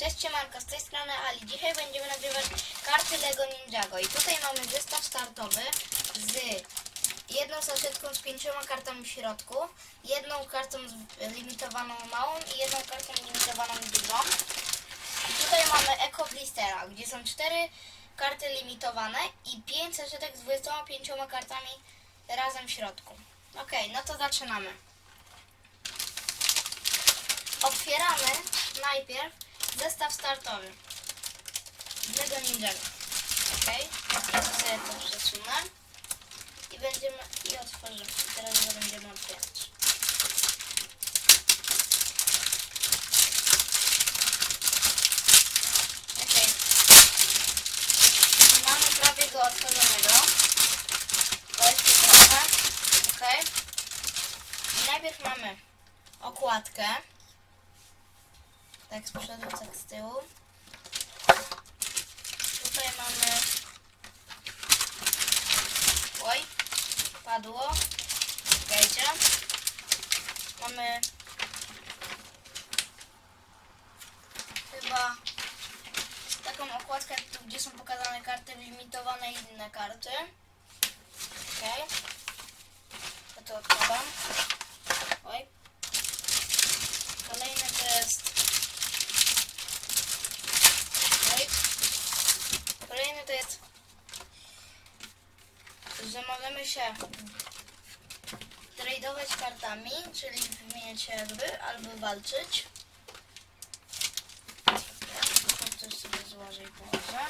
Cześć Siemanko, z tej strony Ali. Dzisiaj będziemy nagrywać karty Lego Ninjago i tutaj mamy zestaw startowy z jedną saszetką z pięcioma kartami w środku, jedną kartą limitowaną małą i jedną kartą limitowaną dużą. I tutaj mamy Eco Blistera, gdzie są cztery karty limitowane i pięć saszetek z 25 kartami razem w środku. Ok, no to zaczynamy. Otwieramy najpierw zestaw startowy Lego Ninjago. Ok, tu sobie to przesunę i będziemy i otworzymy. Teraz go będziemy otwierać. Ok, mamy prawie go otworzonego. To jeszcze trochę. Ok. I najpierw mamy okładkę. Tak z przodu, tak z tyłu. Tutaj mamy... Oj, padło. Czekajcie. Mamy... Chyba taką okładkę, gdzie są pokazane karty limitowane i inne karty. Okej. To to odkładam. Oj. Kolejny to jest Okej. Kolejny to jest, że możemy się tradować kartami, czyli wymieniać się jakby, albo walczyć. Ja coś sobie złożę i położę.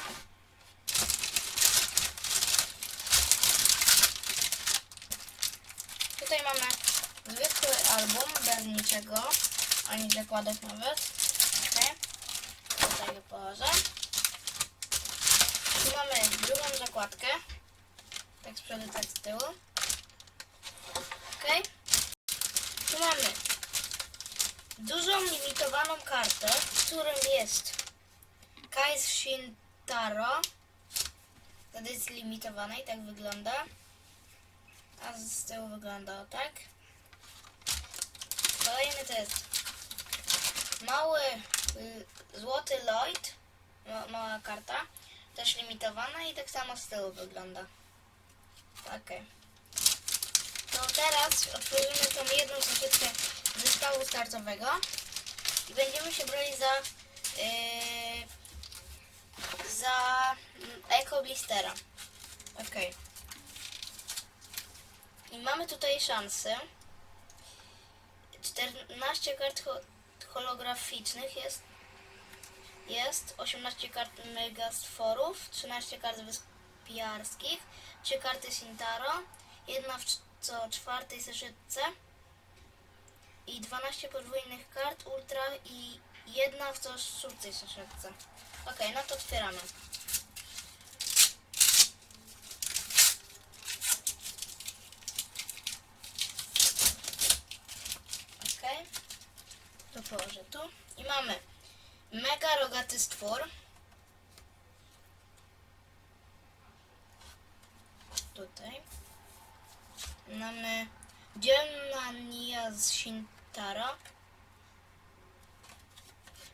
Tutaj mamy zwykły album, bez niczego, ani zakładek nawet. Okay. Tutaj go położę. Tu mamy drugą zakładkę. Tak z przodu, tak z tyłu. Ok. Tu mamy dużą limitowaną kartę, w którym jest Kais Shintaro. To jest limitowana i tak wygląda. A z tyłu wygląda tak. Kolejny to jest mały y, złoty Lloyd. Ma, mała karta. Też limitowana i tak samo z tyłu wygląda. Okej. To teraz otworzymy tą jedną saszetkę zestawu startowego i będziemy się brali za yy, za Eco Blistera. Okej. I mamy tutaj szansę. 14 kart ho- holograficznych jest jest 18 kart megastworów, 13 kart wyspiarskich, 3 karty Sintaro, jedna w co czwartej seszytce i 12 podwójnych kart ultra i jedna w co szóstej seszytce. Ok, no to otwieramy. Ok, to położę tu i mamy Mega rogaty stwór. Tutaj. Mamy dzielna Nia z Shintara.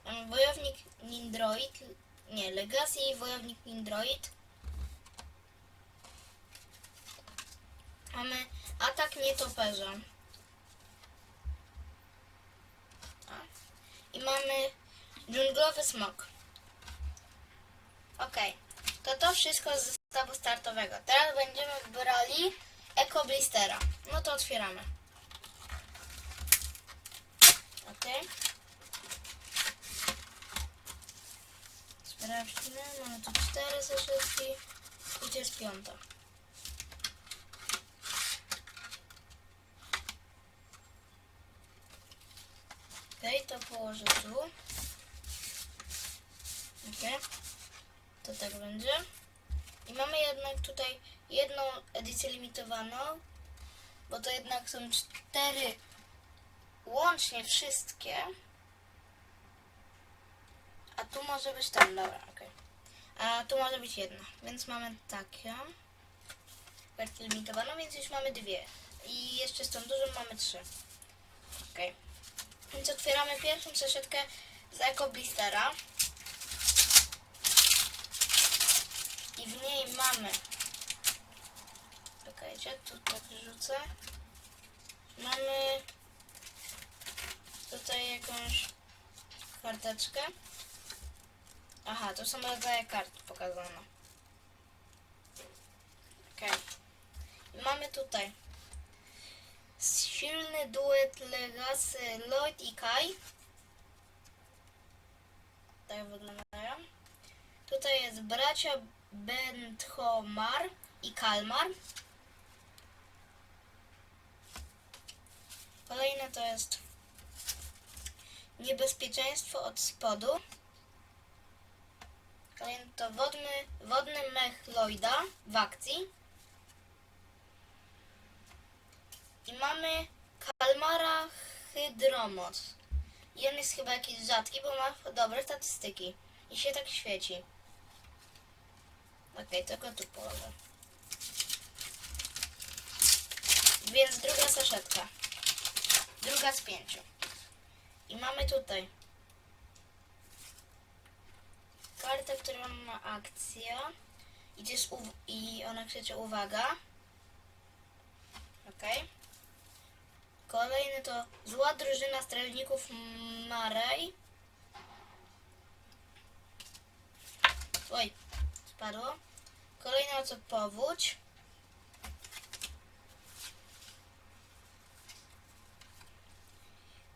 Mamy wojownik Nindroid. Nie, Legacy i wojownik Nindroid. Mamy atak nietoperza. A. I mamy Dżunglowy smok. Ok, to to wszystko z zestawu startowego. Teraz będziemy brali Eco Blistera. No to otwieramy. Ok. Sprawdźmy. Mamy tu cztery saszetki. I to jest piąta. Ok, to położę tu. Ok. To tak będzie. I mamy jednak tutaj jedną edycję limitowaną, bo to jednak są cztery łącznie wszystkie. A tu może być tam, dobra, okej. A tu może być jedna, więc mamy taką kartę limitowaną, więc już mamy dwie. I jeszcze z tą dużą mamy trzy. Okej. Więc otwieramy pierwszą saszetkę z Eco Blistera. I w niej mamy. Czekajcie, tu tak rzucę. Mamy tutaj jakąś karteczkę. Aha, to są rodzaje kart pokazane. Okej. I Mamy tutaj silny duet Legacy Lloyd i Kai. Tak wyglądają. Tutaj jest bracia Benthomar i Kalmar. Kolejne to jest niebezpieczeństwo od spodu. Kolejny to wodny, wodny mech Lloyda w akcji. I mamy Kalmara Hydromoc. I on jest chyba jakiś rzadki, bo ma dobre statystyki. I się tak świeci. Okej, tylko tu położę. Więc druga saszetka. Druga z pięciu. I mamy tutaj kartę, która ma akcję. I, jest I ona krzyczy uwaga. Okej. Kolejny to zła drużyna strażników Marej. Oj, spadło. Kolejna to powódź.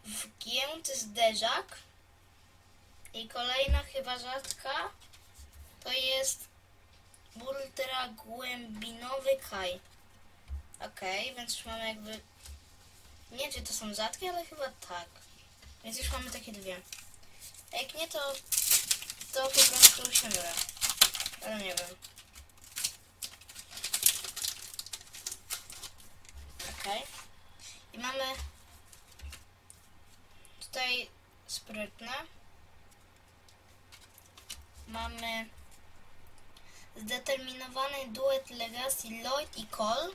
Wgięty zderzak. I kolejna chyba rzadka to jest ultragłębinowy kaj. Okej, więc już mamy jakby nie wiem, czy to są rzadkie, ale chyba tak. Więc już mamy takie dwie. A jak nie, to to po prostu się. Ale nie wiem. I mamy tutaj sprytne. Mamy zdeterminowany duet Legacy Lloyd i Cole.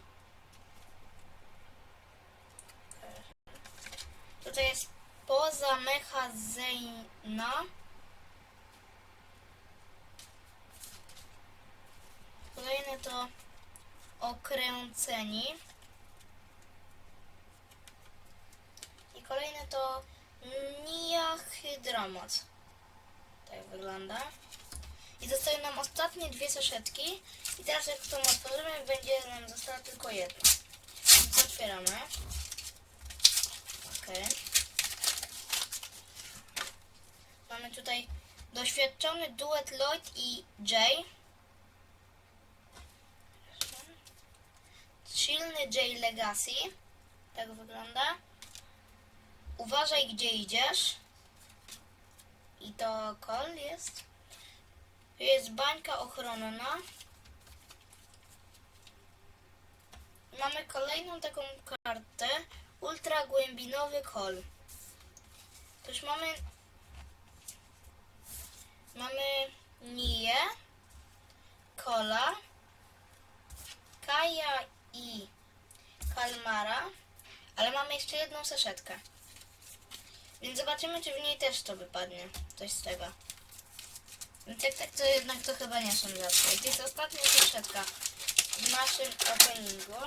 Tutaj jest poza mecha Zeyna. Kolejne to okręceni. I kolejne to Nia Hydromoc. Tak wygląda. I zostały nam ostatnie dwie saszetki. I teraz jak to otworzymy, będzie nam została tylko jedna. Więc otwieramy. Okej. Mamy tutaj doświadczony duet Lloyd i Jay. Silny Jay Legacy. Tak wygląda. Uważaj gdzie idziesz. I to kol jest. Jest bańka ochronna. Mamy kolejną taką kartę. Ultra głębinowy kol. Już mamy. Mamy Niję, Kola, Kaja i Kalmara, ale mamy jeszcze jedną saszetkę. Więc zobaczymy, czy w niej też to wypadnie. Coś z tego. Więc jak tak, to jednak to chyba nie są. I to jest ostatnia saszetka w naszym openingu.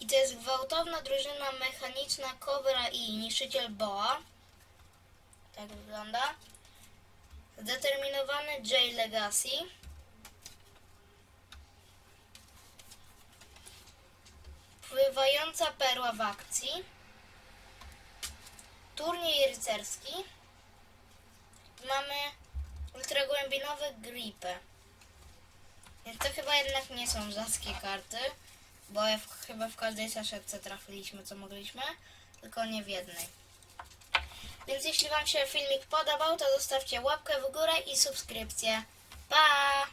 I to jest gwałtowna drużyna mechaniczna Cobra i niszczyciel Boa. Tak wygląda. Zdeterminowany J Legacy. Pływająca perła w akcji. Turniej rycerski. Mamy ultragłębinowy gripę. Więc to chyba jednak nie są rzadkie karty, bo w, chyba w każdej saszetce trafiliśmy co mogliśmy, tylko nie w jednej. Więc jeśli Wam się filmik podobał, to zostawcie łapkę w górę i subskrypcję. Pa!